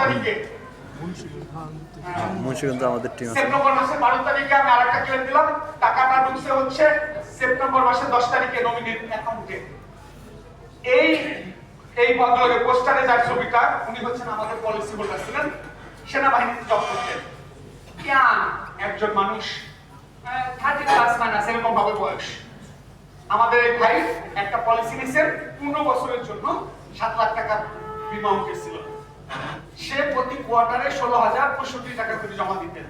তারিখে। মুন্সিগঞ্জ আমাদের team September মাসের বারো তারিখে আমি আরেকটা ক্লেম দিলাম। টাকাটা ঢুকছে হচ্ছে সেপ্টেম্বর মাসের দশ তারিখে নমিনেট অ্যাকাউন্টে এই এই ভদ্রলোকের পোস্টারে যার ছবিটা উনি হচ্ছেন আমাদের পলিসি হোল্ডার ছিলেন সেনাবাহিনীতে জব করতেন। একজন মানুষ থার্টি প্লাস মাইনাস এরকম ভাবে বয়স? আমাদের এই ভাই একটা পলিসি নিছেন পনেরো বছরের জন্য সাত লাখ টাকা বিমা উঠেছিল কোয়ার্টারে ষোলো হাজার পঁয়ষট্টি টাকা করে জমা দিতেন।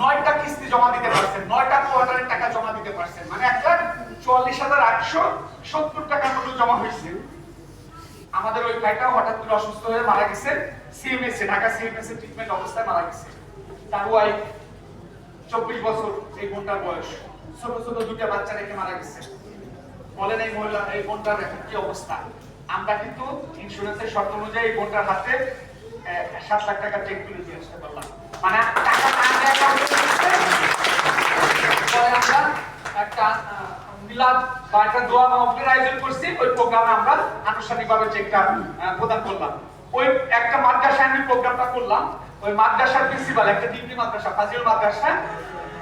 নয়টা কিস্তি জমা দিতে পারছেন, নয়টা টাকা জমা দিতে পারছেন। মানে এক লাখ চুয়াল্লিশ হাজার আটশো সত্তর টাকার মতো জমা হয়েছে। আমাদের ওই ভাইটা হঠাৎ করে অসুস্থ হয়ে মারা গেছে সিএমএস ঢাকা সিএমএস এ ট্রিটমেন্ট অবস্থায় মারা গেছে। তার চব্বিশ বছর, এই বোনটার বয়স। ছোট ছোট দুটো বাচ্চা রেখে মারা গেছে। বলেন এই মহিলা, এই বোনটার এখন কি অবস্থা? আমরা কিন্তু ইন্স্যুরেন্সের শর্ত অনুযায়ী বোনটার হাতে সাত লাখ টাকা চেক তুলে দিয়ে আসতে পারলাম। মানে টাকা আমরা একটা মিলাদ বা একটা দোয়া মাহফিলের আয়োজন করছি, ওই প্রোগ্রামে আমরা আনুষ্ঠানিকভাবে চেকটা প্রদান করলাম। ওই একটা মাদ্রাসা আমি প্রোগ্রামটা করলাম, ওই মাদ্রাসার প্রিন্সিপাল একটা ডিগ্রি মাদ্রাসা, ফাজিল মাদ্রাসা,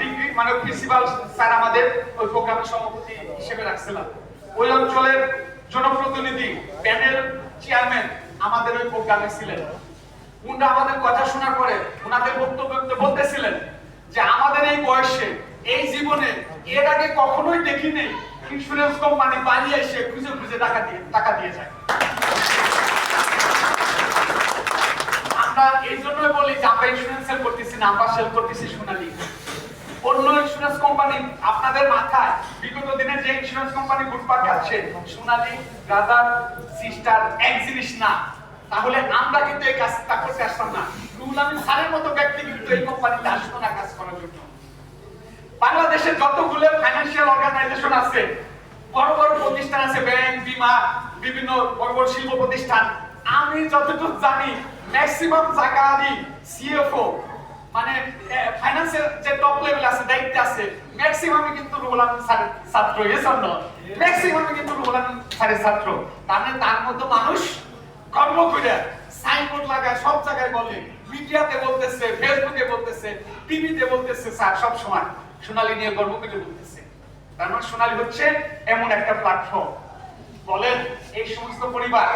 ডিগ্রি মানে প্রিন্সিপাল স্যার আমাদের ওই প্রোগ্রামের সভাপতি হিসেবে রাখছিলাম। ওই অঞ্চলের জনপ্রতিনিধি, প্যানেল চেয়ারম্যান আমাদের ওই প্রোগ্রামে ছিলেন। উনারা আমাদের কথা শোনার পরে ওনাদের বক্তব্য বলতেছিলেন যে আমাদের এই বয়সে, এই জীবনে, এর আগে কখনোই দেখিনি ইন্স্যুরেন্স কোম্পানি পালিয়ে এসে খুঁজে খুঁজে টাকা দিয়ে টাকা দিয়ে যায়। আমরা এই জন্যই বলি যে আমরা ইন্স্যুরেন্স সেল করতেছি না, আমরা সেল করতেছি সোনালী। অন্য ইন্স্যুরেন্স কোম্পানি আপনাদের মাথায় বিগত দিনে যে ইন্স্যুরেন্স কোম্পানি গুটপাট খাচ্ছে সোনালী ব্রাদার সিস্টার এক জিনিস না। তাহলে আমরা কিন্তু এই কাজটা করতে আসতাম না। রুহুল স্যারের মতো ব্যক্তি কিন্তু এই কোম্পানিতে আসতো না কাজ করার জন্য। বাংলাদেশের যতগুলো ফাইন্যান্সিয়াল অর্গানাইজেশন আছে, বড় বড় প্রতিষ্ঠান আছে, ব্যাংক, বিমা, বিভিন্ন বড় বড় শিল্প প্রতিষ্ঠান, আমি যতটুকু জানি ম্যাক্সিমাম জায়গারই সিএফও মানে ফাইন্যান্সের যে টপ লেভেল আছে, দায়িত্বে আছে ম্যাক্সিমামই কিন্তু রুহুল ছাত্র এসব না ম্যাক্সিমামই কিন্তু রুহুল আমিন ছাত্র। তার তার মতো মানুষ কর্ম করে সাইনবোর্ড লাগায়, সব জায়গায় বলে মিডিয়াতে বলতেছে ফেসবুকে বলতেছে টিভিতে বলতেছে স্যার সব সময় সোনালী নিয়ে গর্ব করে বলতেছে। তার মানে সোনালী হচ্ছে এমন একটা প্ল্যাটফর্ম বলেন, এই সমস্ত পরিবার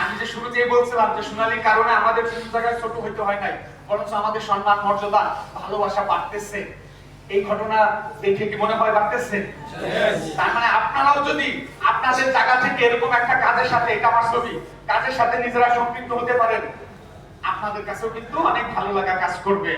আমি যে শুরুতেই বলছিলাম যে সোনালীর কারণে আমাদের কোনো জায়গায় ছোট হইতে হয় নাই বরঞ্চ আমাদের সম্মান মর্যাদা ভালোবাসা বাড়তেছে। এই ঘটনা দেখে কি মনে হয় বাড়তেছে? তার মানে আপনারাও যদি আপনাদের জায়গা থেকে এরকম একটা কাজের সাথে এটা আমার ছবি কাজের সাথে নিজেরা সম্পৃক্ত হতে পারেন আপনাদের কাছেও কিন্তু অনেক ভালো লাগা কাজ করবে।